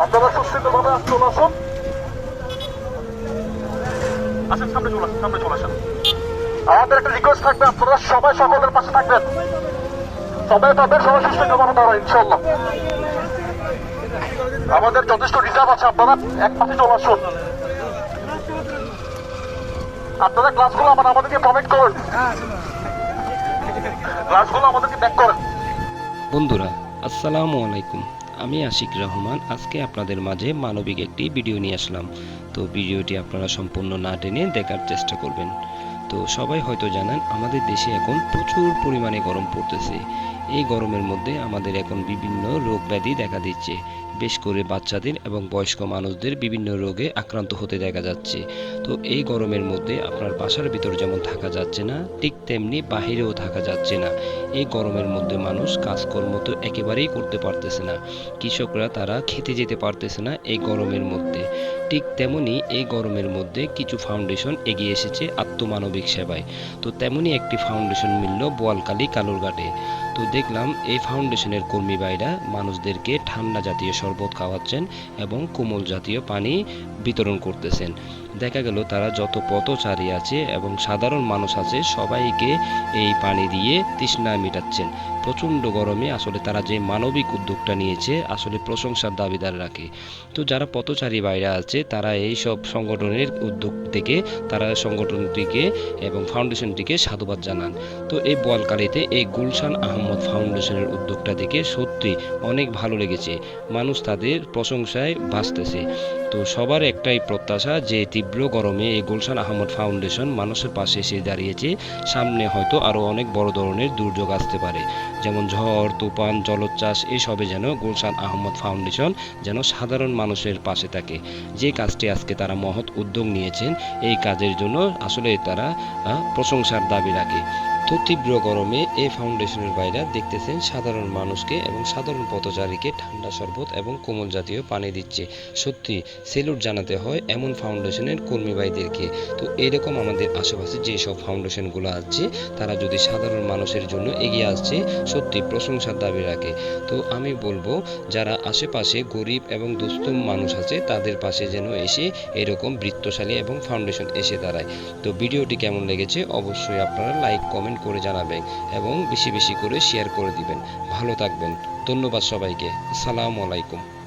আপনারা সুশৃঙ্খলভাবে আজ চলে আসুন। আসেন, সামনে চলে আসেন, সামনে চলে আসেন। আমাদের একটা রিকোয়েস্ট থাকবে, আপনারা সবাই সকলের পাশে থাকবেন। সবাই তাদের সবাই সুশৃঙ্খলভাবে দাঁড়ায় ইনশাল্লাহ আমাদের যথেষ্ট রিজার্ভ আছে, আপনারা এক পাশে চলে আসুন। আপনারা ক্লাসগুলো আবার আমাদেরকে প্রোভাইড করুন। ক্লাসগুলো আমাদেরকে ব্যাক করেন। বন্ধুরা, আসসালামু আলাইকুম। আমি আশিক রহমান, আজকে আপনাদের মাঝে মানবিক একটি ভিডিও নিয়ে আসলাম। তো ভিডিওটি আপনারা সম্পূর্ণ না টেনে দেখার চেষ্টা করবেন। তো সবাই হয়তো জানেন, আমাদের দেশে এখন প্রচুর পরিমাণে গরম পড়তেছে। এই গরমের মধ্যে আমাদের এখন বিভিন্ন রোগ ব্যাধি দেখা দিচ্ছে। বেশ করে বাচ্চাদের এবং বয়স্ক মানুষদের বিভিন্ন রোগে আক্রান্ত হতে দেখা যাচ্ছে। তো এই গরমের মধ্যে আপনার বাসার ভিতর যেমন থাকা যাচ্ছে না, ঠিক তেমনি বাহিরেও থাকা যাচ্ছে না। এই গরমের মধ্যে মানুষ কাজকর্ম তো একেবারেই করতে পারতেছে না। কৃষকরা তারা খেতে যেতে পারতেছে না এই গরমের মধ্যে। ঠিক তেমনি এই গরমের মধ্যে কিছু ফাউন্ডেশন এগিয়ে এসেছে আত্মমানবিক সেবায়। তো তেমনি একটি ফাউন্ডেশন মিলল বোয়ালকালী কালুরঘাটে। তো দেখলাম এই ফাউন্ডেশনের কর্মী ভাইরা মানুষদেরকে ঠান্ডা জাতীয় শরবত খাওয়াচ্ছেন এবং কোমল জাতীয় পানি বিতরণ করতেছেন। দেখা গেল তারা যত পথচারী আছে এবং সাধারণ মানুষ আছে সবাইকে এই পানি দিয়ে তৃষ্ণা মেটাচ্ছেন। প্রচণ্ড গরমে আসলে তারা যে মানবিক উদ্যোগটা নিয়েছে, আসলে প্রশংসার দাবিদার রাখে। তো যারা পথচারী বাইরে আছে, তারা এই সব সংগঠনের উদ্যোগ থেকে, তারা সংগঠনটিকে এবং ফাউন্ডেশনটিকে সাধুবাদ জানান। তো এই বলকালিতে এই গুলশান আহমদ ফাউন্ডেশনের উদ্যোগটা দেখে সত্যি অনেক ভালো লেগেছে। মানুষ তাদের প্রশংসায় ভাসতেছে। তো সবার একটাই প্রত্যাশা যে তীব্র গরমে এই গুলশান আহমদ ফাউন্ডেশন মানুষের পাশে এসে দাঁড়িয়েছে। সামনে হয়তো আরও অনেক বড় ধরনের দুর্যোগ আসতে পারে। যেমন ঝড়, তুফান, জলোচ্ছ্বাস, এসবে যেন গুলশান আহমদ ফাউন্ডেশন যেন সাধারণ মানুষের পাশে থাকে। যে কাজটি আজকে তারা মহৎ উদ্যোগ নিয়েছেন, এই কাজের জন্য আসলে তারা প্রশংসার দাবি রাখে। তীব্র গরমে এই ফাউন্ডেশনের বাইরা দেখতেছেন সাধারণ মানুষকে এবং সাধারণ পথচারীকে ঠান্ডা শরবত এবং কোমল জাতীয় পানি দিচ্ছে। সত্যি, সেলুট জানাতে হয় এমন ফাউন্ডেশনের কর্মী ভাইদেরকে। তো এরকম আমাদের আশেপাশে যে সব ফাউন্ডেশনগুলো আছে, তারা যদি সাধারণ মানুষের জন্য এগিয়ে আসছে, সত্যি প্রশংসার দাবি রাখে। তো আমি বলব, যারা আশেপাশে গরিব এবং দুস্থ মানুষ আছে, তাদের পাশে যেন এসে এরকম বৃত্তশালী এবং ফাউন্ডেশন এসে দাঁড়ায়। তো ভিডিওটি কেমন লেগেছে, অবশ্যই আপনারা লাইক, কমেন্ট করে জানাবেন এবং বেশি বেশি করে শেয়ার করে দিবেন। ভালো থাকবেন। ধন্যবাদ সবাইকে। আসসালামু আলাইকুম।